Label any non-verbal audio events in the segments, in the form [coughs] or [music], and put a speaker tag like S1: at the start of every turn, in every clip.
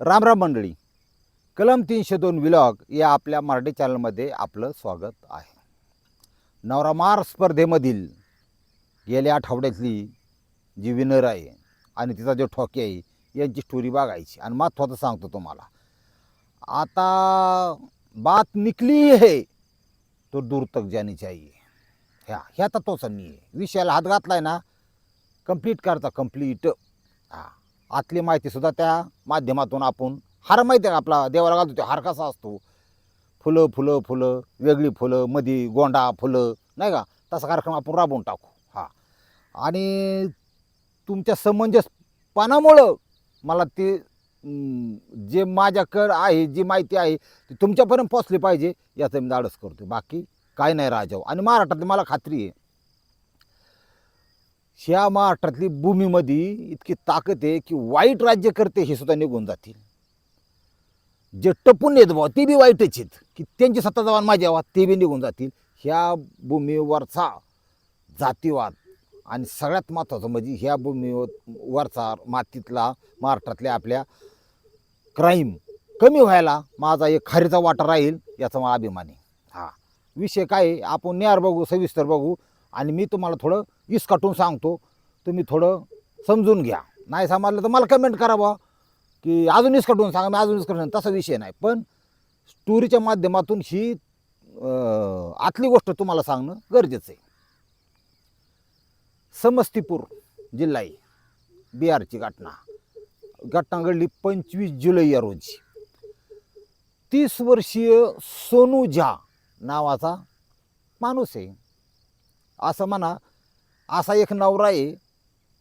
S1: रामराम मंडळी. कलम तीनशे दोन विलॉग या आपल्या मराठी चॅनलमध्ये आपलं स्वागत आहे. नवरामार स्पर्धेमधील गेल्या आठवड्यातली जी विनर आहे आणि तिचा जो ठोके आहे यांची स्टोरी बघायची. आणि महत्त्वाचं सांगतो तुम्हाला. आता बात निकली है तो दूर तक जानी चाहिए ह्या ह्या तत्वाचा मी आहे विषयाला हात घातला आहे ना कंप्लीट करता कंप्लीट हां. आतली माहितीसुद्धा त्या माध्यमातून आपण हार माहिती आहे का आपला देवाला घालतो ते हार कसा असतो? फुलं फुलं फुलं वेगळी फुलं मधी गोंडा फुलं नाही का? तसा कार्यक्रम आपण राबवून टाकू हा. आणि तुमच्या समंजसपणामुळं मला ते जे माझ्याकडं आहे जी माहिती आहे ती तुमच्यापर्यंत पोचली पाहिजे याचं मी धाडस करतो बाकी काय नाही राजाव. आणि महाराष्ट्रातली मला खात्री आहे ह्या महाराष्ट्रातली भूमीमध्ये इतकी ताकद आहे की वाईट राज्यकर्ते हे सुद्धा निघून जातील. जे टपून येत भाऊ ते बी वाईटच आहेत. की त्यांची सत्ता जवान माझ्या आवाज ते बी निघून जातील. ह्या भूमीवरचा जातीवाद आणि सगळ्यात महत्त्वाचं म्हणजे ह्या भूमीवरचा मातीतला महाराष्ट्रातल्या आपल्या क्राईम कमी व्हायला माझा एक खारीचा वाटा राहील याचा मला अभिमान आहे. हा. विषय काय आपण न्यार बघू सविस्तर बघू. आणि मी तुम्हाला थोडं इसकाटून सांगतो. तुम्ही थोडं समजून घ्या. नाही समजलं तर मला कमेंट करा बा की अजून इसकाटून सांगा मी अजून इसकाटून तसा विषय नाही. पण स्टोरीच्या माध्यमातून ही आतली गोष्ट तुम्हाला सांगणं गरजेचं आहे. समस्तीपूर जिल्हा आहे. बिहारची घटना. घटना घडली पंचवीस जुलै या रोजी. तीस वर्षीय सोनू झा नावाचा माणूस आहे. असं म्हणा असा एक नवरा आहे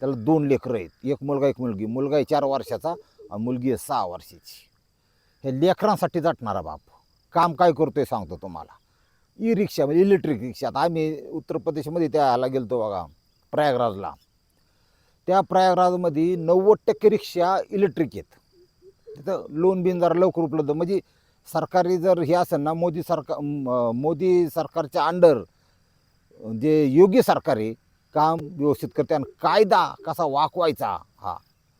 S1: त्याला दोन लेकरं आहेत. एक मुलगा एक मुलगी. मुलगा आहे चार वर्षाचा आणि मुलगी आहे सहा वर्षाची. हे लेकरांसाठी जाटणारा बाप. काम काय करतोय सांगतो तुम्हाला. ई रिक्षा म्हणजे इलेक्ट्रिक रिक्षात. आम्ही उत्तर प्रदेशमध्ये त्याला गेलतो बघा प्रयागराजला. त्या प्रयागराजमध्ये नव्वद टक्के रिक्षा इलेक्ट्रिक आहेत. तिथं लोन बिन जरा लवकर उपलब्ध. म्हणजे सरकारी जर हे असेल ना मोदी सरकार मोदी सरकारच्या अंडर जे योग्य सरकार आहे काम व्यवस्थित करते आणि कायदा कसा वाकवायचा हा.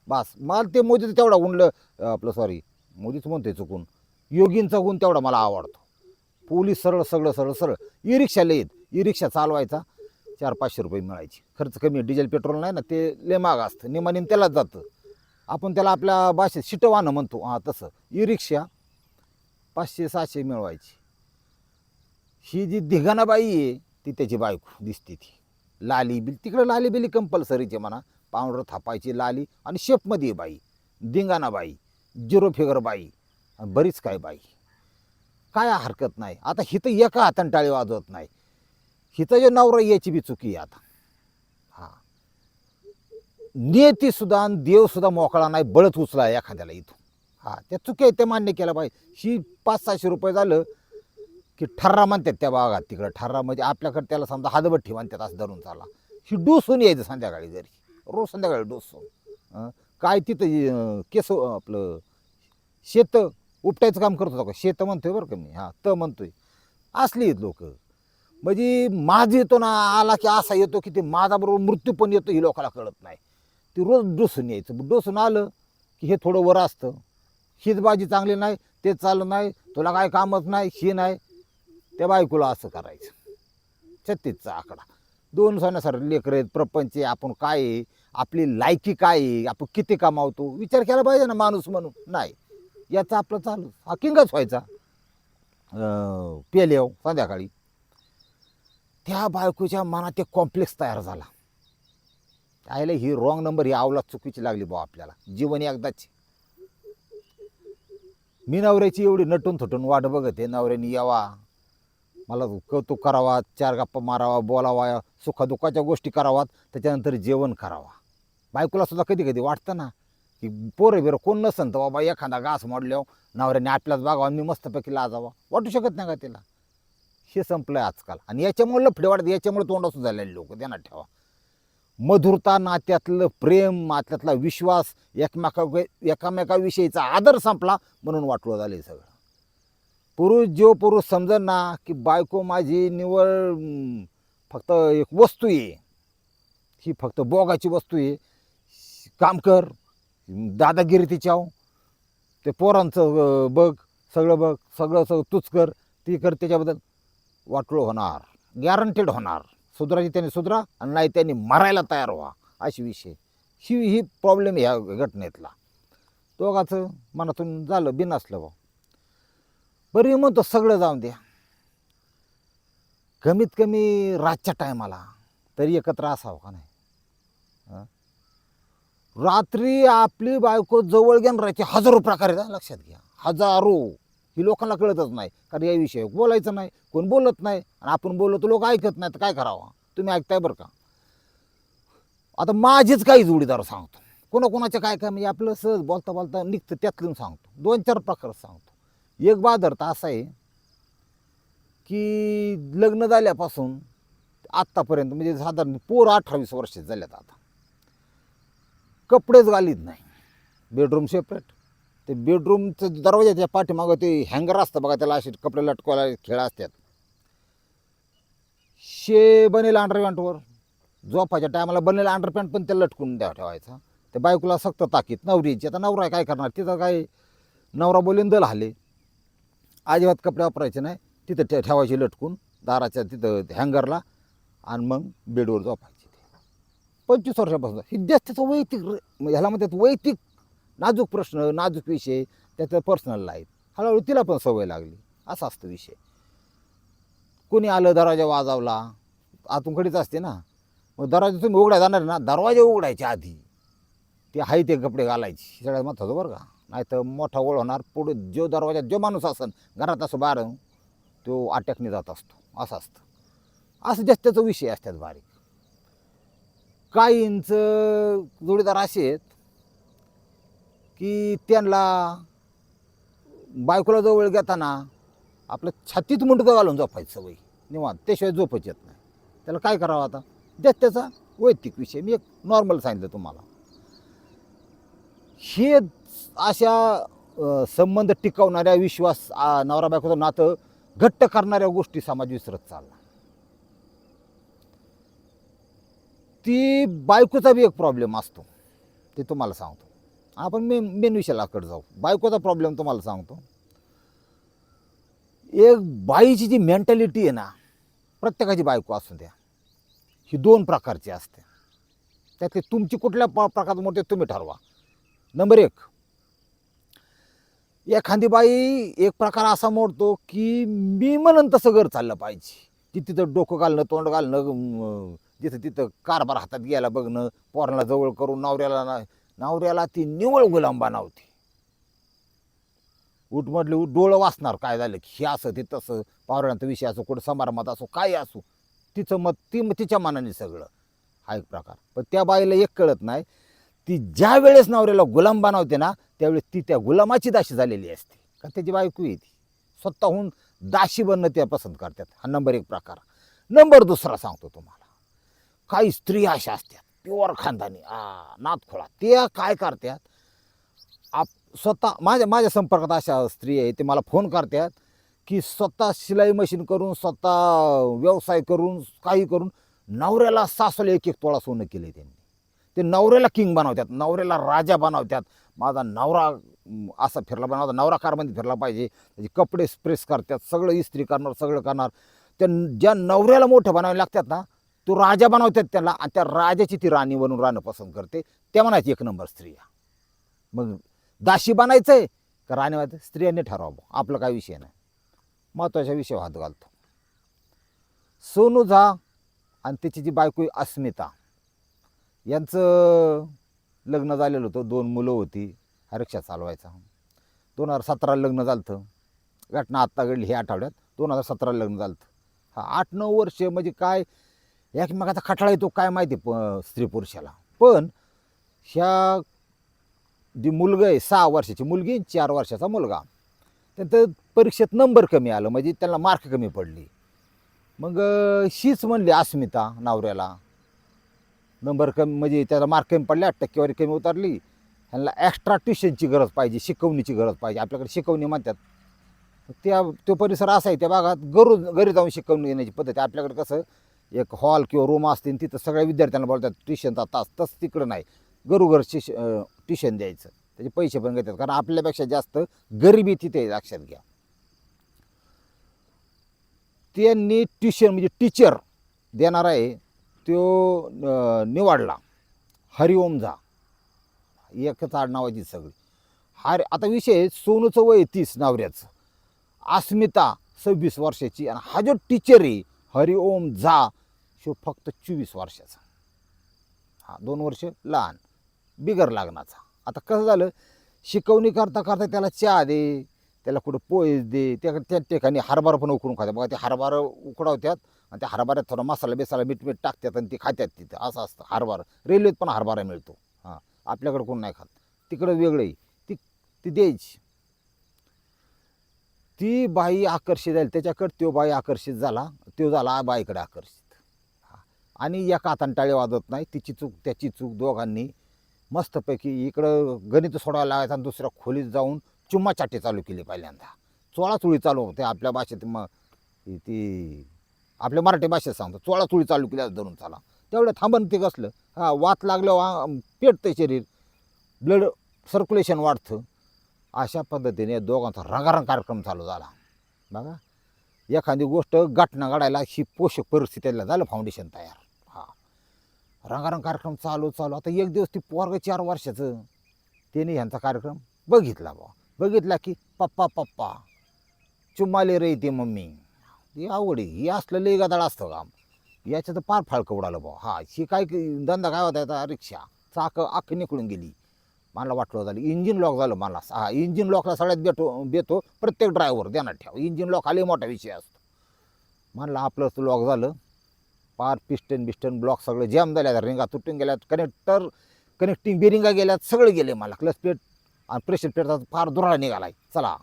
S1: बस मला ते मोदीचं तेवढा गुणलं आपलं सॉरी मोदीच म्हणते चुकून. योगींचा गुण तेवढा मला आवडतो. पोलीस सरळ सगळं सरळ सरळ. ई रिक्षा येत ई रिक्षा चालवायचा चार पाचशे रुपये मिळायचे. खर्च कमी डिझेल पेट्रोल नाही ना ते लय महाग असतं. निमानीन त्यालाच जातं. आपण त्याला आपल्या भाषेत शिटवानं म्हणतो. हां तसं. ई रिक्षा पाचशे सहाशे मिळवायची. ही जी धिगाणाबाई आहे ती त्याची बायको दिसते ती. लाली बिल तिकडं लाली बिली कंपल्सरीचे म्हणा. पावडर थापायची लाली आणि शेपमध्ये बाई दिंगाणा बाई जिरो फिगर बाई आणि बरीच काय बाई. काय हरकत नाही. आता हिथं एका हाताने टाळी वाजवत नाही. हिथं जे नवरा याची बी चुकी आहे आता. हां. नियती आणि देवसुद्धा मोकळा नाही बळत उचला एखाद्याला इथून. हा त्या चुकी आहे ते मान्य केलं पाहिजे. ही पाच सहाशे रुपये झालं की ठर्रा म्हणतात त्या भागात तिकडं ठर्रा म्हणजे आपल्याकडे त्याला समजा हादबट्टी म्हणतात असं धरून चाला. ही डोसून यायचं संध्याकाळी जरी. रोज संध्याकाळी डोसून. काय तिथं केस आपलं शेत उपटायचं काम करत होता का? शेत म्हणतोय बरं का मी. हां त म्हणतोय. असली आहेत लोक. म्हणजे माझ येतो ना आला की असा येतो की ते माझाबरोबर मृत्यू पण येतो ही लोकाला कळत नाही. ते रोज डोसून यायचं. डोसून आलं की हे थोडं वर असतं. हीच बाजी चांगली नाही ते चाललं नाही तुला काय कामच नाही ही नाही. त्या बायकोला असं करायचं. छत्तीसचा आकडा. दोन सणासार लेकर आहेत प्रपंच आहे आपण काय आहे? आपली लायकी काय आहे? आपण किती कमावतो? विचार केला पाहिजे ना माणूस म्हणून. नाही. याचं आपलं चालू. हा किंगच व्हायचा. अं, हो, संध्याकाळी. त्या बायकोच्या मनात एक कॉम्प्लेक्स तयार झाला. आयला ही रॉंग नंबर ही आवला चुकीची लागली भाऊ आपल्याला. जीवन एकदाची. मी नवऱ्याची एवढी नटून थटून वाट बघत आहे. नवऱ्याने यावा. मला कौतुक करावा चार गप्पा मारावा बोलावा सुखदुःखाच्या गोष्टी करावात त्याच्यानंतर जेवण करावा. बायकोला सुद्धा कधी कधी वाटतं ना की पोरं बिरं कोण नसन तर बाबा एखादा घास मोडल्यावर नवऱ्याने आपल्याच बागावा मी मस्तपैकी लाजावा. वाटू शकत नाही का तिला? हे संपलं आहे आजकाल. आणि याच्यामुळे लफडे वाढते याच्यामुळे तोंडासून झालेले लोक त्यांना ठेवा. मधुरता नात्यातलं प्रेम नात्यातला विश्वास एकमेका एकामेकाविषयीचा आदर संपला म्हणून वाटलं झालं सगळं. पुरुष जो पुरुष समजन ना की बायको माझी निवड फक्त एक वस्तू आहे. ही फक्त बोगाची वस्तू आहे. काम कर. दादागिरी तिच्याव ते पोरांचं बघ सगळं बघ सगळं सगळं तूच कर ती कर त्याच्याबद्दल वाटोळ होणार. गॅरंटेड होणार. सुधराची त्याने सुधरा आणि नाही त्यांनी मरायला तयार व्हा. अशी विषय. ही ही प्रॉब्लेम ह्या घटनेतला. दोघाचं मनातून झालं बिनसलं बा बरं मी म्हणतो सगळं जाऊन द्या. कमीत कमी रातच्या टायमाला तरी एकत्र असावं का नाही? हं? रात्री आपली बायको जवळ घेऊन राहायची हजारो प्रकारे आहेत, हं, लक्षात घ्या. हजारो. ही लोकांना कळतच नाही कारण याविषयी बोलायचं नाही कोण बोलत नाही आणि आपण बोललो तर लोक ऐकत नाही तर काय करावं? तुम्ही ऐकताय बरं का? आता माझेच काही जोडीदार सांगतो. कोणाकोणाचे काय काय म्हणजे आपलं सहज बोलता बोलता निघतं त्यातलं सांगतो. दोन चार प्रकार सांगतो. एक बादर असा आहे की लग्न झाल्यापासून आत्तापर्यंत म्हणजे साधारण पोर अठरावीस वर्ष झाल्यात आता. कपडेच घालीत नाही. बेडरूम सेपरेट ते बेडरूमचं दरवाजाच्या पाठीमागं ते हँगर असतं बघा त्याला असे कपडे लटकवायला खेळ असतात. शे बनेल अंडरपॅन्टवर झोपाच्या टायमाला बनेल अंडरपॅन्ट पण त्याला लटकून द्या ठेवायचा. त्या बायकोला सक्त ताकीत नवरीची. आता नवरा काय करणार? तिथं काय नवरा बोलून दल हाले. अजिबात कपडे वापरायचे नाही. तिथं ठे ठेवायचे लटकून दाराच्या तिथं हँगरला आणि मग बेडवर झोपायचे ते. पंचवीस वर्षापासून. ही वैयक्तिक ह्याला म्हणतात वैयक्तिक नाजूक प्रश्न नाजूक विषय त्याचं पर्सनल लाईफ हळूहळू तिला पण सवय लागली. असा असतो विषय. कोणी आलं दरवाजा वाजवला आतूनकडेच असते ना. मग दरवाजा तुम्ही उघडा जाणार ना दरवाजा उघडायच्या आधी. ते आहे ते कपडे घालायचे. सगळ्यात महत्त्वाचं बरं का. नाही तर मोठा ओळ होणार पुढे जो दरवाजा जो माणूस असन घरात असं बाहेर तो अटॅकने जात असतो. असं असतं. असं जास्त त्याचा विषय असतात बारीक. काहींचं जोडीदार असे आहेत की त्यांना बायकोला जवळ घेताना आपलं छातीत मुंडकं घालून झोपायचं सवय. निवांत. त्याशिवाय झोपच येत नाही. त्याला काय करावं आता? जास्त त्याचा वैयक्तिक विषय. मी एक नॉर्मल सांगितलं तुम्हाला. हे अशा संबंध टिकवणाऱ्या विश्वास नवरा बायकोचं नातं घट्ट करणाऱ्या गोष्टी समाज विसरत चालला. ती बायकोचा बी एक प्रॉब्लेम असतो ते तुम्हाला सांगतो. आपण मेन मेन विषयालाकडे जाऊ. बायकोचा प्रॉब्लेम तुम्हाला सांगतो. एक बाईची जी मेंटॅलिटी आहे ना प्रत्येकाची बायको असू द्या ही दोन प्रकारची असते. त्यातली तुमची कुठल्या प- मोठे तुम्ही ठरवा. नंबर एक एखादी बाई एक प्रकार असा मोडतो की मी म्हणून तसं घर चाललं पाहिजे. ती तिथं डोकं घालणं तोंड घालणं जिथं तिथं कारभार हातात घ्यायला बघणं पोराला जवळ करून नवऱ्याला ना नवऱ्याला ती निवळ गुलाम बनावते. उठमधले उठ डोळं वाचणार काय झालं की हे असं ते तसं पावरांचा विषय असो कुठं समारंभात असो काय असो तिचं मत ती तिच्या मनाने सगळं. हा एक प्रकार. पण त्या बाईला एक कळत नाही. ती ज्या वेळेस नवऱ्याला गुलाम बनवते ना त्यावेळेस ती त्या गुलामाची दाशी झालेली असते. कारण त्याची बायको येते स्वतःहून दाशी बनणं त्या पसंत करतात. हा नंबर एक प्रकार. नंबर दुसरा सांगतो तुम्हाला. काही स्त्री अशा असतात प्युअर खानदानी. आ नातखोळा. त्या काय करतात? आप स्वतः माझ्या माझ्या संपर्कात अशा स्त्री आहे ते मला फोन करतात की स्वतः शिलाई मशीन करून स्वतः व्यवसाय करून काही करून नवऱ्याला सासवले एक एक तोळा सोनं आहे त्यांनी. ते नवऱ्याला किंग बनवतात नवऱ्याला राजा बनवतात. माझा नवरा असा फिरला बनवता नवरा कारमध्ये फिरला पाहिजे. त्याचे कपडे प्रेस करतात सगळं इस्त्री करणार सगळं करणार. त्या ज्या नवऱ्याला मोठं बनावे लागतात ना तो राजा बनवतात त्याला आणि त्या राजाची ती राणी बनून राहणं पसंत करते. त्या म्हणायची एक नंबर स्त्रिया मग दाशी बनायचं आहे का राणी व्हायचं स्त्रियांनी ठरवावं आपला काय विषय नाही. महत्त्वाच्या विषय हात घालतो. सोनू झा आणि त्याची जी बायको आहे अस्मिता यांचं लग्न झालेलं होतं. दोन मुलं होती. हा रिक्षा चालवायचा. दोन हजार सतराला लग्न झालं होतं घटना आत्ता घडली हे आठवड्यात. दोन हजार सतराला लग्न झालं होतं हा आठ नऊ वर्ष म्हणजे काय? एकमेकाचा खटाळा येतो काय माहिती प स्त्री पुरुषाला. पण ह्या जी मुलगा आहे सहा वर्षाची मुलगी आणि चार वर्षाचा मुलगा. त्यांचं परीक्षेत नंबर कमी आलं. म्हणजे त्यांना मार्क कमी पडली. मग शीच म्हणली अस्मिता नवऱ्याला. नंबर कमी म्हणजे त्याला मार्क कमी पडल्या टक्केवारी कमी उतरली. ह्यांना एक्स्ट्रा ट्युशनची गरज पाहिजे शिकवणीची गरज पाहिजे. आपल्याकडे शिकवणी म्हणतात. त्या तो परिसर असा आहे त्या भागात गरू घरी जाऊन शिकवणी घेण्याची पद्धत आहे. आपल्याकडे कसं एक हॉल किंवा रूम असतील तिथं सगळ्या विद्यार्थ्यांना बोलतात ट्युशनचा तास तसं तिकडं नाही. घरोघर शिश ट्युशन द्यायचं. त्याचे पैसे पण घेतात. कारण आपल्यापेक्षा जास्त गरिबी तिथे लक्षात घ्या. त्यांनी ट्युशन म्हणजे टीचर देणार आहे. तो अं, निवडला. हरिओम झा एकच आडनावाची सगळी. हर आता विषय सोनूचं वय तीस नवऱ्याचं. अस्मिता सव्वीस वर्षाची आणि हा जो टीचर आहे हरिओम झा शो फक्त चोवीस वर्षाचा. हा दोन वर्ष लहान बिगर लागण्याचा आता कसं झालं? शिकवणी करता करता त्याला चहा दे त्याला कुठं पोहेस दे त्या त्या ठिकाणी हरभरा पण उकडून खातात बघा ते हरभरा उकडवतात आणि त्या हरभऱ्यात थोडा मसाला बेसाला मीठ मीठ टाकतात आणि ते खात्यात तिथं. असं असतं. हरभरा. रेल्वेत पण हरभरा मिळतो. हां. आपल्याकडे कोण नाही खात. तिकडं वेगळं आहे. ती ती द्यायची. ती बाई आकर्षित झाली. त्याच्याकडे तो बाई आकर्षित झाला. तो झाला बाईकडे आकर्षित. हा. आणि एका हाताने टाळे वाजत नाही. तिची चूक त्याची चूक दोघांनी मस्तपैकी इकडं गणित सोडायला लागायचं आणि दुसऱ्या खोलीत जाऊन चुम्मा चाटी चालू केली पहिल्यांदा. चोळा चुळी चालू होते आपल्या भाषेत. मग ती आपल्या मराठी भाषेत सांगतो चोळा चुळी चालू केल्या धरून चाला. तेवढं थांबन ते कसलं? हा वात लागल्यावर पेटतं शरीर. ब्लड सर्क्युलेशन वाढतं. अशा पद्धतीने दोघांचा रंगारंग कार्यक्रम चालू झाला. बघा एखादी गोष्ट घटना घडायला ही पोषक परिस्थितीला झालं फाउंडेशन तयार. हा. रंगारंग कार्यक्रम चालू चालू. आता एक दिवस ती पोरग चार वर्षाचं. त्याने ह्यांचा कार्यक्रम बघितला बा बघितला की पप्पा पप्पा. चुम्माले रे ते मम्मी. ही आवड आहे. ही असलं लई गदाळ असतं काम. याचं तर पार फाळकं उडालं बा हा ही काय धंदा काय होता याचा? रिक्षा. चाक अख्खी निकडून गेली. मला वाटलं झालं इंजिन लॉक झालं मला. हा इंजिन लॉकला सगळ्यात बेटो बेतो प्रत्येक ड्रायव्हर देणार ठेवा. इंजिन लॉक आले मोठा विषय असतो. म्हणलं आपलं लॉक झालं. पार पिस्टन बिस्टन ब्लॉक सगळं जॅम झाल्या रिंगा तुटून गेल्यात कनेक्टर कनेक्टिंग बिरिंगा गेल्यात सगळे गेले मला. क्लच प्लेट आणि प्रेशर प्लेटचा फार दुराळा निघालाय. चला.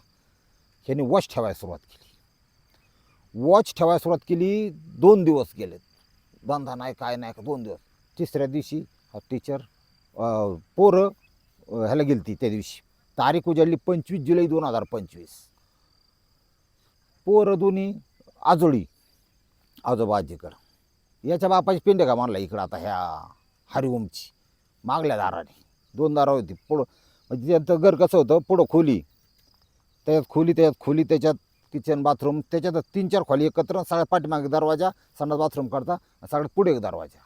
S1: ह्याने वॉश ठेवायला सुरुवात केली. वॉच ठेवायला सुरुवात केली दोन दिवस गेलेत. बंधा नाही काय नाही का दोन दिवस. तिसऱ्या दिवशी हा टीचर पोरं ह्याला ह्याला गेलती त्या दिवशी. तारीख उजाडली पंचवीस जुलै दोन हजार पंचवीस. पोरं दोन्ही आजोळी आजोबा आजीकडं. याच्या बापाची पिंड का मानला इकडं आता ह्या हरिओमची? मागल्या दाराने. दोन दारा होती. पुढं म्हणजे त्यांचं घर कसं होतं? पुढं खोली. त्याच्यात खोली त्याच्यात खोली त्याच्यात किचन बाथरूम त्याच्यात तीन चार खोली एकत्र सगळ्या पाठीमागे दरवाजा संडास बाथरूम करता सगळ्यात पुढे एक दरवाजा.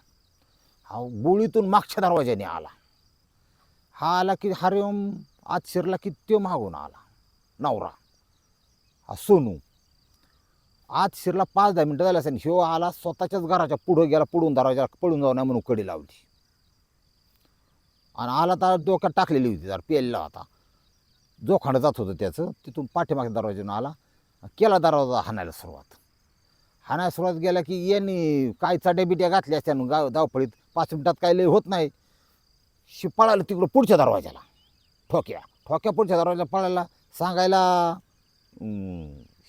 S1: हा गोळीतून मागच्या दरवाजाने आला. हा आला की हरिओम आत शिरला की तो मागून आला. नवरा. हा सोनू. आत शिरला पाच दहा मिनटं झाले आणि ह्यो आला स्वतःच्याच घराच्या पुढं गेला पुढून दरवाजा पळून जाऊ नये म्हणून कडी लावली. आणि आला तर डोक्यात टाकलेली होती जर पेलला होता जोखांड जात होतं त्याचं तिथून पाठीमागच्या दरवाज्यानं आला. केला दरवाजा हाणायला सुरुवात. हाणायला सुरुवात गेला की यांनी काय चाट्या बिट्या घातल्या असत्या गाव धावपळीत पाच मिनटात काय लय होत नाही. शि पळालं तिकडं पुढच्या दरवाजाला ठोक्या. ठोक्या पुढच्या दरवाजाला पळायला सांगायला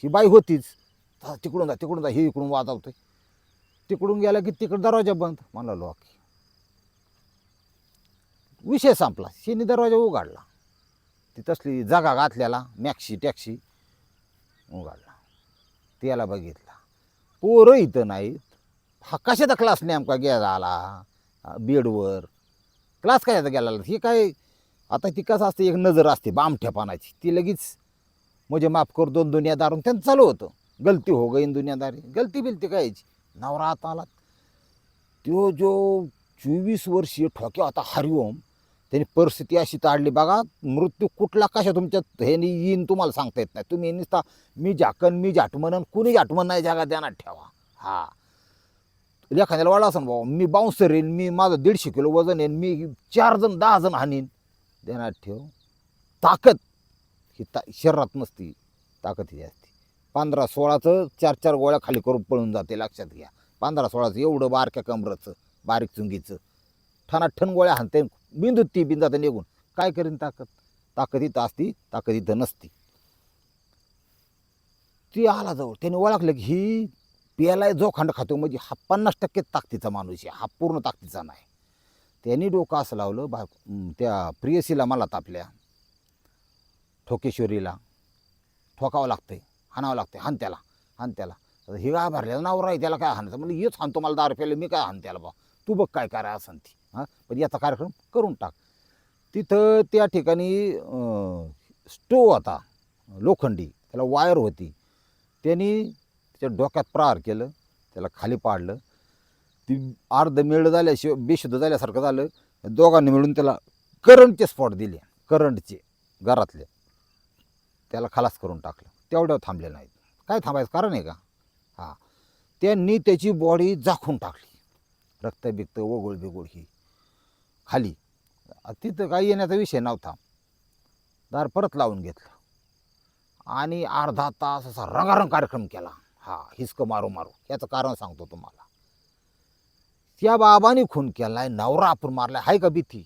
S1: ही बाई होतीच. तिकडून जा तिकडून जा हे इकडून वाजवतोय. तिकडून गेला की तिकडं दरवाजा बंद. म्हणला लॉक विषय संपला. शेनी दरवाजा उघडला. ती तसली जागा घातल्याला मॅक्सी टॅक्सी. उघडला त्याला बघितला. पोरं इथं नाहीत. हा कशाचा क्लास नेमका गेला? आला बेडवर. क्लास कशाचा गेला? हे काय आता ती कसं असते एक नजर असते बामठ्यापानाची ती लगेच म्हणजे माफ कर दोन दुनियादारून त्यांचं चालू होतं. गलती हो गई दुनियादारी गलती बिलती कायची? नवरा आता आला. तो जो चोवीस वर्षीय ठोक्या होता हरिओम. त्यांनी परिस्थिती अशी ताडली बघा मृत्यू कुठला कशा तुमच्यात हे येईन तुम्हाला सांगता येत नाही. तुम्ही नुसता मी झाकन मी झाटमन कुणी झाटमन नाही जागा ध्यानात ठेवा. हा. एखाद्याला वाढला असं भाऊ मी बाउन्सर येईन मी माझं दीडशे किलो वजन येईन मी चार जण दहा जण हाणीन. ध्यानात ठेव. ताकद ही ता शरीरात नसती ताकद ही असते. पंधरा सोळाचं चार चार गोळ्या खाली करून पळून जाते लक्षात घ्या. पंधरा सोळाचं एवढं बारक्या कमरचं बारीक चुंगीचं. ठणात ठण गोळ्या हाणते. बिंदू ती बिंदात निघून. काय करीन ताकद? ताकद इथं असती ताकद इथं नसती. ती आला जवळ. त्याने ओळखलं की ही पियाला जो खंड खातो म्हणजे हा पन्नास टक्के ताकदीचा माणूस आहे. हा पूर्ण ताकदीचा नाही. त्यांनी डोकं असं लावलं बा त्या प्रियसीला मला तापल्या. ठोकेश्वरीला. ठोकावं लागतं हाणावं लागतंय. हान त्याला हान त्याला. हे काय भरलेलं नाव त्याला काय हाणायचं? म्हणजे हेच हाणतो मला दार प्यायला मी काय हाण त्याला बा? तू बघ काय करा असं ती. हां? पण याचा कार्यक्रम करून टाक. तिथं त्या ठिकाणी स्टोव होता लोखंडी त्याला वायर होती. त्यांनी त्याच्या डोक्यात प्रहार केलं त्याला खाली पाडलं. ती अर्ध मेळ झाल्याशिवाय बेशुद्ध झाल्यासारखं झालं. दोघांनी मिळून त्याला करंटचे स्पॉट दिले करंटचे घरातले. त्याला खलास करून टाकलं. तेवढ्यावर थांबले नाहीत. काय थांबायचं कारण आहे का? हां. त्यांनी त्याची बॉडी झाकून टाकली. रक्त बिक्त ओघोळ बिगोळ ही. खाली. तिथं काही येण्याचा विषय नव्हता. दार परत लावून घेतलं. आणि अर्धा तास असा रंगारंग कार्यक्रम केला. हा हिसकं मारू मारू. याचं कारण सांगतो तुम्हाला. त्या बाबाने खून केलाय नवरा आपण मारलाय. हाय का भीती?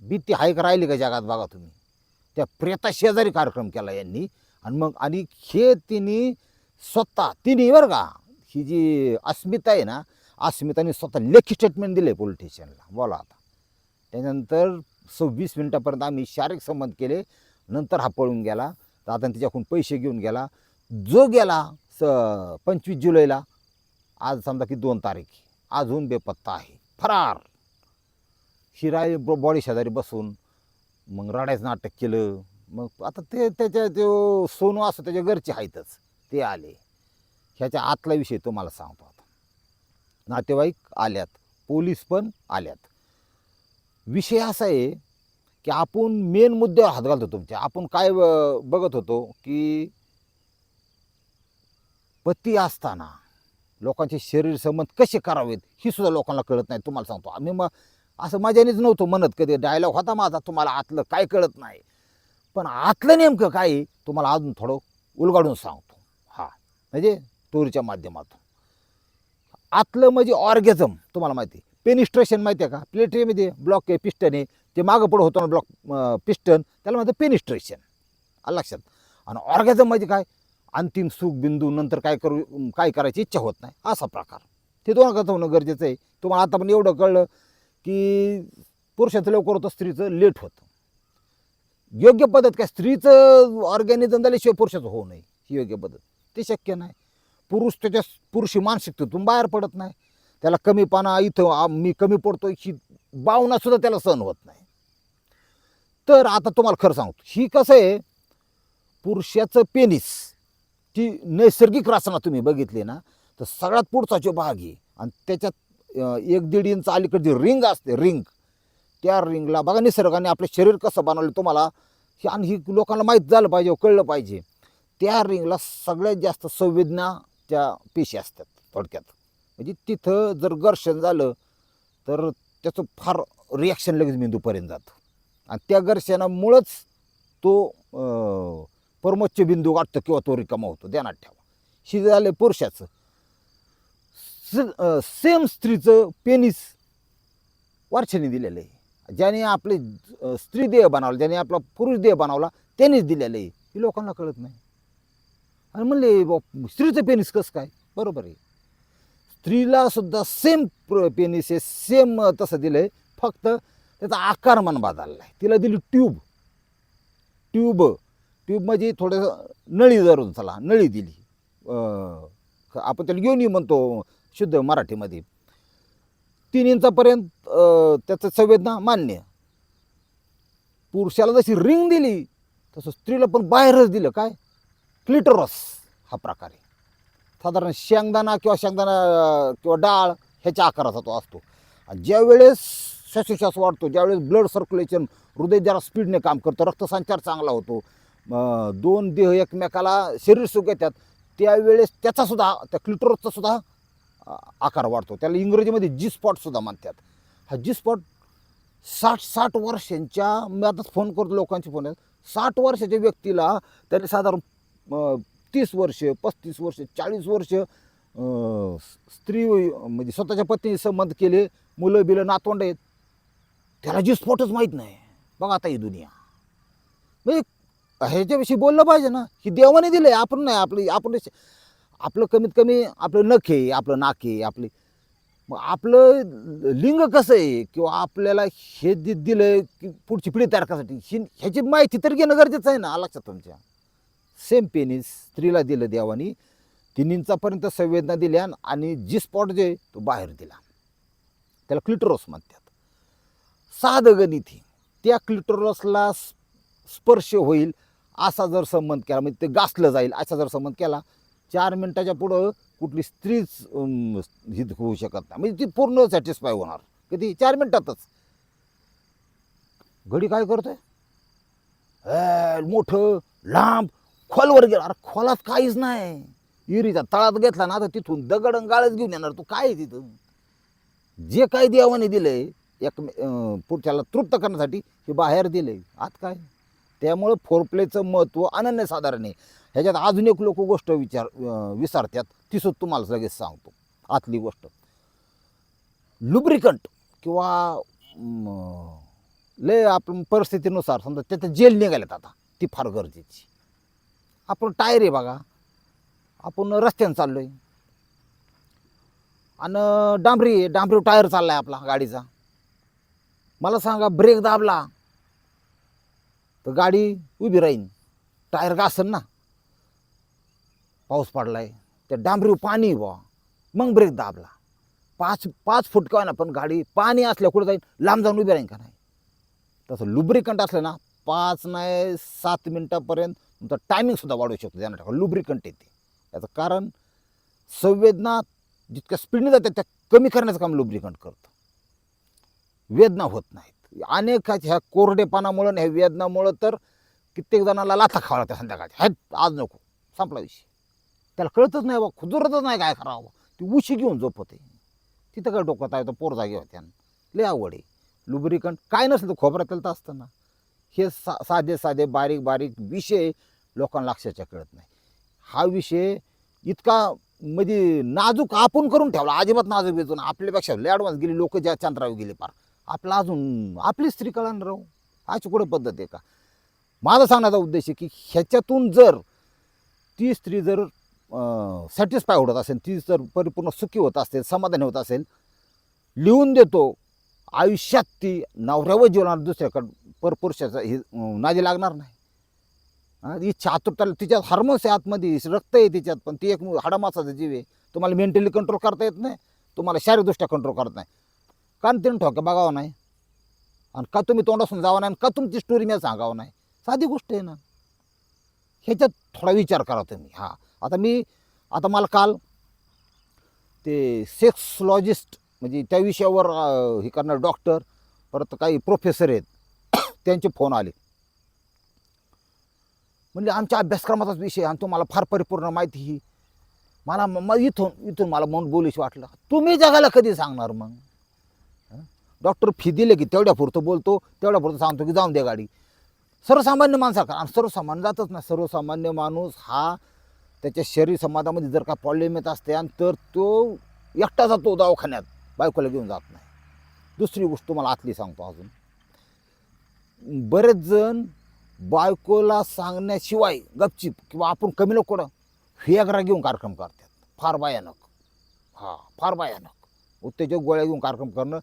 S1: भीती हाय का राहिली का जगात बघा तुम्ही? त्या प्रेता शेजारी कार्यक्रम केला यांनी. आणि मग आणि हे तिने स्वतः तिने बरं का ही जी अस्मिता आहे ना अस्मिताने स्वतः लेखी स्टेटमेंट दिले पोलीस स्टेशनला बोला आता. त्यानंतर सव्वीस मिनटापर्यंत आम्ही शारीरिक संबंध केले. नंतर हा पळून गेला. तर आता त्याच्याकडून पैसे घेऊन गेला. जो गेला स पंचवीस जुलैला आज समजा की दोन तारीख अजून बेपत्ता आहे. फरार. शिराय बॉडी शेजारी बसून मग रडायचं नाटक केलं. मग आता ते त्याच्या तो सोनू असं त्याच्या घरचे आहेतच. ते आले. ह्याच्या आतला विषय तुम्हाला सांगतो आता. नातेवाईक आल्यात. पोलीस पण आल्यात. विषय असा आहे की आपण मेन मुद्द्यावर हात घालतो तुमच्या आपण काय बघत होतो की पती असताना लोकांचे शरीर संबंध कसे करावेत ही सुद्धा लोकांना कळत नाही. तुम्हाला सांगतो आम्ही मग असं मजानेच नव्हतो म्हणत कधी. डायलॉग होता माझा तुम्हाला आतलं काय कळत नाही. पण आतलं नेमकं काय तुम्हाला अजून थोडं उलगाडून सांगतो. हा म्हणजे टोरीच्या माध्यमातून. आतलं म्हणजे ऑर्गॅझम तुम्हाला माहिती पेनिस्ट्रेशन माहिती आहे का? प्लेटरीमध्ये ब्लॉक आहे पिस्टन आहे. ते मागं पुढं होतं ना ब्लॉक पिस्टन त्याला म्हणतात पेनिस्ट्रेशन आलं लक्षात? आणि ऑर्गॅझम म्हणजे काय? अंतिम सुख बिंदू नंतर काय करू काय करायची इच्छा होत नाही. असा प्रकार. ते दोन करता होणं गरजेचं आहे. तुम्हाला आता पण एवढं कळलं की पुरुषाचं लवकर होतं स्त्रीचं लेट होतं. योग्य पद्धत काय? स्त्रीचं ऑर्गॅनिझम झाल्याशिवाय पुरुषाचं होऊ नये. ही योग्य पद्धत. ते शक्य नाही. पुरुष त्याच्या पुरुषी मानसिकतेतून बाहेर पडत नाही. त्याला कमीपणा इथं मी कमी पडतो ही भावनासुद्धा त्याला सहन होत नाही. तर आता तुम्हाला खरं सांगतो ही कसं आहे पुरुषाचं पेनिस ती नैसर्गिक रचना तुम्ही बघितली ना तर सगळ्यात पुढचा जो भाग आहे आणि त्याच्यात एक दीड इंच अलीकडे जी रिंग असते रिंग त्या रिंगला बघा निसर्गाने आपलं शरीर कसं बनवलं तुम्हाला हे आणि ही लोकांना माहीत झालं पाहिजे कळलं पाहिजे. त्या रिंगला सगळ्यात जास्त संवेदना त्या पेशी असतात थोडक्यात. म्हणजे तिथं जर घर्षण झालं तर त्याचं फार रिॲक्शन लगेच मेंदूपर्यंत जातं. आणि त्या घर्षणामुळंच तो परमोच्च बिंदू वाटतो किंवा तो रिकामा होतो. ध्यानात ठेवा. ही झालं पुरुषाचं. सेम स्त्रीचं पेनिस वारशाने दिलेलं आहे. ज्याने आपले स्त्री देह बनवला ज्याने आपला पुरुष देह बनवला त्यानेच दिलेलं आहे. हे लोकांना कळत नाही. आणि म्हणले स्त्रीचं पेनिस कसं काय? बरोबर आहे. स्त्रीला सुद्धा सेम पेनिस आहे सेम तसं दिलं आहे फक्त त्याचा आकार मन बदलला आहे तिला दिली ट्यूब ट्यूब ट्यूब म्हणजे थोडंसं नळी धरून चला. नळी दिली. आपण त्याला योनी म्हणतो शुद्ध मराठीमध्ये. तीन इंचापर्यंत त्याचं संवेदना मान्य. पुरुषाला जशी रिंग दिली तसं स्त्रीला पण बाहेरच दिलं. काय? क्लिटरस हा प्रकार आहे. साधारण शेंगदाणा किंवा शेंगदाणा किंवा डाळ ह्याच्या आकाराचा तो असतो. ज्यावेळेस श्वासोश्वास वाढतो ज्यावेळेस ब्लड सर्क्युलेशन हृदय जरा स्पीडने काम करतं रक्तसंचार चांगला होतो दोन देह एकमेकाला शरीर सुख येतात त्यावेळेस त्याचासुद्धा त्या क्लिटोरसचासुद्धा आकार वाढतो. त्याला इंग्रजीमध्ये जी स्पॉटसुद्धा म्हणतात. हा जी स्पॉट साठ साठ वर्षांच्या मी आताच फोन करतो लोकांचे फोन आहेत. साठ वर्षाच्या व्यक्तीला त्याने साधारण तीस वर्ष पस्तीस वर्ष चाळीस वर्ष स्त्री म्हणजे स्वतःच्या पत्नीने संबंध केले मुलं बिलं नातवंड आहेत. त्याला जी स्फोटच माहीत नाही. बघा आता ही दुनिया. म्हणजे ह्याच्याविषयी बोललं पाहिजे ना. की देवाने दिलं आहे आपण नाही आपली आपण आपलं कमीत कमी आपलं नख आहे आपलं नाक आहे आपली. मग आपलं लिंग कसं आहे? किंवा आपल्याला हे जे दिलं आहे की पुढची पिढी तयार करण्यासाठी? ही ह्याची माहिती तर घेणं गरजेचं आहे ना लक्षात तुमच्या. सेम पेनी स्त्रीला दिलं देवानी. तीन इंचापर्यंत संवेदना दिल्या आणि जी स्पॉट जे तो बाहेर दिला. त्याला क्लिटोरस म्हणतात. साधं गणित त्या क्लिटोरसला स्पर्श होईल असा जर संबंध केला म्हणजे ते गासलं जाईल असा जर संबंध केला चार मिनटाच्या पुढं कुठली स्त्रीच अम, ही होऊ शकत नाही. म्हणजे ती पूर्ण सॅटिस्फाय होणार. किती? चार मिनटातच. घडी काय करतोय? मोठं लांब खोलवर गेला. अरे खोलात काहीच नाही. विहिरीचा तळात घेतला ना तर तिथून दगड गाळच घेऊन येणार. तू काय आहे तिथं? जे काय देवाने दिलंय एक एकमे पुढच्याला तृप्त करण्यासाठी हे बाहेर दिलंय. आत काय? त्यामुळं फोरप्लेचं महत्त्व अनन्यसाधारण आहे. ह्याच्यात अजून एक लोक गोष्ट विचार अं, विसरतात. ती सुद्धा तुम्हाला लगेच सांगतो. आतली गोष्ट. लुब्रिकंट किंवा लय आपण परिस्थितीनुसार समजा त्याचं जेल निघाल्यात आता. ती फार गरजेची. आपण टायर आहे बघा. आपण रस्त्यानं आहे आणि डांबरी आहे डांबरी टायर आहे आपला गाडीचा. मला सांगा ब्रेक दाबला तर गाडी उभी राहीन. टायर घासन ना? पाऊस पडला आहे त्या डांबरी पाणी बा मग ब्रेक दाबला. पाच पाच फूट का ना पण गाडी पाणी असल्या कुठं जाईल लांब जाऊन उभी राहीन का नाही? तसं लुब्रिकंट असलं ना पाच नाही सात मिनटापर्यंत तुमचा टायमिंगसुद्धा वाढवू शकतो ध्यानात ठेवा. लुब्रिकंट येते याचं कारण संवेदना जितक्या स्पीडने जातात त्या कमी करण्याचं काम लुब्रिकंट करतं. वेदना होत नाहीत. अनेक ह्या कोरडेपणामुळं आणि ह्या वेदनामुळं तर कित्येक जणांना लाथा खावा लागतात संध्याकाळच्या. हॅट आज नको. संपला विषय. त्याला कळतच नाही बा खुजरतच नाही काय करावं ती उशी घेऊन झोपते. तिथं काय डोकं आहे तर पोर जागे होत्या. लय आवड आहे. लुब्रिकंट काय नसलं तर खोबऱ्यात तर असतं ना. हे सा साधे साधे बारीक बारीक विषय लोकांना लक्षाच्या कळत नाही. हा विषय इतका म्हणजे नाजूक आपण करून ठेवला अजिबात नाजूक वेचून आपल्यापेक्षा लय ॲडव्हान्स गेली लोक ज्या चंद्रावर गेले पार. आपला अजून आपली स्त्री कळण राहू. अशी कुठं पद्धत आहे का? माझा सांगण्याचा उद्देश आहे की ह्याच्यातून जर ती स्त्री जर सॅटिस्फाय होत असेल ती जर परिपूर्ण सुखी होत असेल समाधानी होत असेल लिहून देतो आयुष्यात ती नवऱ्यावर जीवनावर दुसऱ्याकडं परपुरुषाचा हे नादी लागणार नाही. हा, इच्छा आतुरताला तिच्यात हार्मोन्स आहे आतमध्ये रक्त आहे तिच्यात पण ती एक हाडामासाचा जीव आहे. तुम्हाला मेंटली कंट्रोल करता येत नाही तुम्हाला शारीरिकदृष्ट्या कंट्रोल करत नाही. कारण तिने ठोक्या बघावं नाही. आणि का तुम्ही तोंडासून जावं नाही आणि का तुमची स्टोरी मी सांगावं नाही. साधी गोष्ट आहे ना. ह्याच्यात थोडा विचार करा तुम्ही. हां. आता मी आता मला काल ते सेक्सलॉजिस्ट म्हणजे त्या विषयावर हे करणार डॉक्टर परत काही प्रोफेसर आहेत [coughs] त्यांचे फोन आले. म्हणजे आमच्या अभ्यासक्रमाचाच विषय आणि तुम्हाला फार परिपूर्ण माहिती ही मला म- म- इथून इथून मला म्हणून बोलूशी वाटलं तुम्ही जगाला कधी सांगणार मग? हं? डॉक्टर फी दिले की तेवढ्या पुरतं बोलतो तेवढ्या पुरतं सांगतो की जाऊन दे गाडी. सर्वसामान्य माणसाका आणि सर्वसामान्य जातच ना सर्वसामान्य माणूस हा त्याच्या शरीर समाजामध्ये जर का प्रॉब्लेम येत असते आणि तर तो एकटा जातो दवाखान्यात. बायकोला घेऊन जात नाही. दुसरी गोष्ट तुम्हाला आतली सांगतो अजून. बरेच जण बायकोला सांगण्याशिवाय गपचिप किंवा आपण कमी लोक कुठं घेऊन कार्यक्रम करतात. फार भयानक. हा फार भयानक. उत्तेजक गोळ्या घेऊन कार्यक्रम करणं.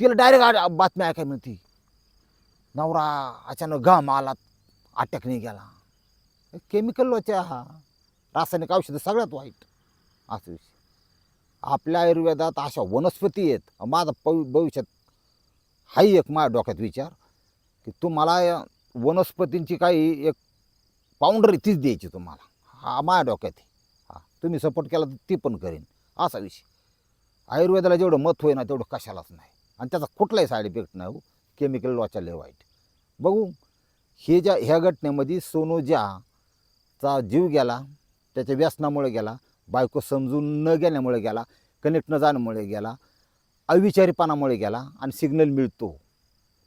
S1: तिला डायरेक्ट बातमी ऐकाय मिळती. नवरा अचानक घाम आला अटॅक नाही गेला. केमिकल लोच्या हा रासायनिक औषधं सगळ्यात वाईट. असं विषय. आपल्या आयुर्वेदात अशा वनस्पती आहेत. माझा पव भविष्यात हाही एक माझ्या डोक्यात विचार की तुम्हाला वनस्पतींची काही एक पाऊंडरी तीच द्यायची तुम्हाला. हा माझ्या डोक्यात आहे. हा तुम्ही सपोर्ट केला तर ती पण करेन. असा विषय. आयुर्वेदाला जेवढं मत होईना तेवढं कशालाच नाही. आणि त्याचा कुठलाही साईड इफेक्ट नाही हो. केमिकल वाचायला वाईट. बघू हे ज्या ह्या घटनेमध्ये सोनोज्याचा जीव गेला त्याच्या व्यसनामुळे गेला बायको समजून न गेल्यामुळे गेला कनेक्ट न जाण्यामुळे गेला अविचारीपणामुळे गेला आणि सिग्नल मिळतो.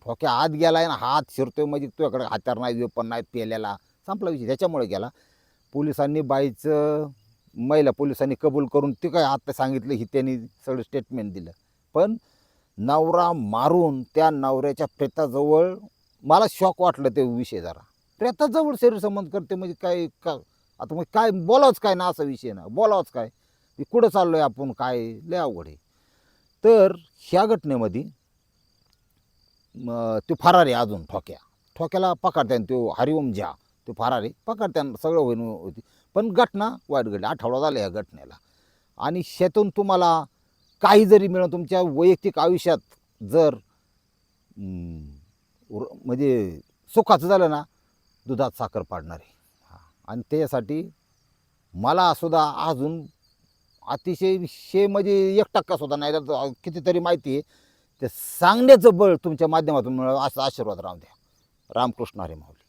S1: ठोक्या आत आहे ना हात शिरतोय म्हणजे तुझ्याकडे हात्यार नाही वेपन नाही पेलेला संपला विषय त्याच्यामुळे गेला. पोलिसांनी बाईचं महिला पोलिसांनी कबूल करून ते काय आत्ता सांगितलं ही त्यांनी सगळं स्टेटमेंट दिलं. पण नवरा मारून त्या नवऱ्याच्या प्रेताजवळ मला शॉक वाटलं ते विषय जरा. प्रेताजवळ शरीर संबंध करते म्हणजे काय का आता मग काय बोलावंच काय ना असा विषय ना. बोलावंच काय? की कुठं चाललो आहे आपण? काय? लय अवघड आहे. तर ह्या घटनेमध्ये तो फरार आहे अजून ठोक्या. ठोक्याला पकडत्यान तो हरिओम झा. तो फरार आहे. पकडत्यान सगळं होईन होती. पण घटना वाईट घडली. आठवडा झाला या घटनेला. आणि शेतून तुम्हाला काही जरी मिळून तुमच्या वैयक्तिक आयुष्यात जर म्हणजे सुखाचं झालं ना दुधात साखर पाडणार. आहे आणि त्यासाठी मला सुद्धा अजून अतिशय शे म्हणजे एक टक्का सुद्धा नाही. तर कितीतरी माहिती आहे. ते सांगण्याचं बळ तुमच्या माध्यमातून मिळावं असा आशीर्वाद राहू द्या. रामकृष्ण हरी माऊली